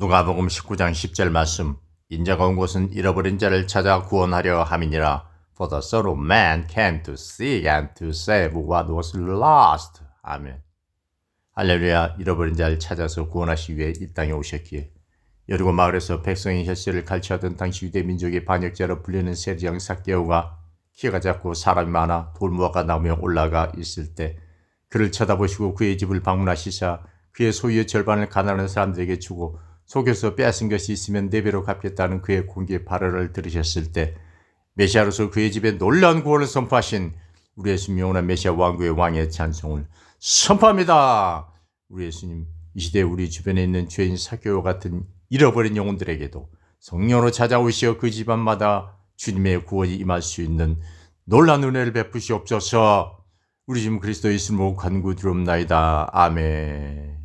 누가복음 19장 10절 말씀 인자가 온 곳은 잃어버린 자를 찾아 구원하려 함이니라 For the Son of Man came to seek and to save what was lost. 아멘. 할렐루야 잃어버린 자를 찾아서 구원하시기 위해 이 땅에 오셨기에 여리고 마을에서 백성의 혈세를 갈취하던 당시 유대 민족의 반역자로 불리는 세리장 삭개오가 키가 작고 사람이 많아 돌무화가 나오며 올라가 있을 때 그를 쳐다보시고 그의 집을 방문하시사 그의 소유의 절반을 가난한 사람들에게 주고 속여서 빼앗은 것이 있으면 네 배로 갚겠다는 그의 공개 발언을 들으셨을 때 메시아로서 그의 집에 놀라운 구원을 선포하신 우리 예수님 영원한 메시아 왕국의 왕의 찬송을 선포합니다. 우리 예수님 이 시대 우리 주변에 있는 죄인 사교와 같은 잃어버린 영혼들에게도 성령으로 찾아오시어 그 집안마다 주님의 구원이 임할 수 있는 놀라운 은혜를 베푸시옵소서. 우리 주님 그리스도 이름으로 간구드립나이다. 아멘.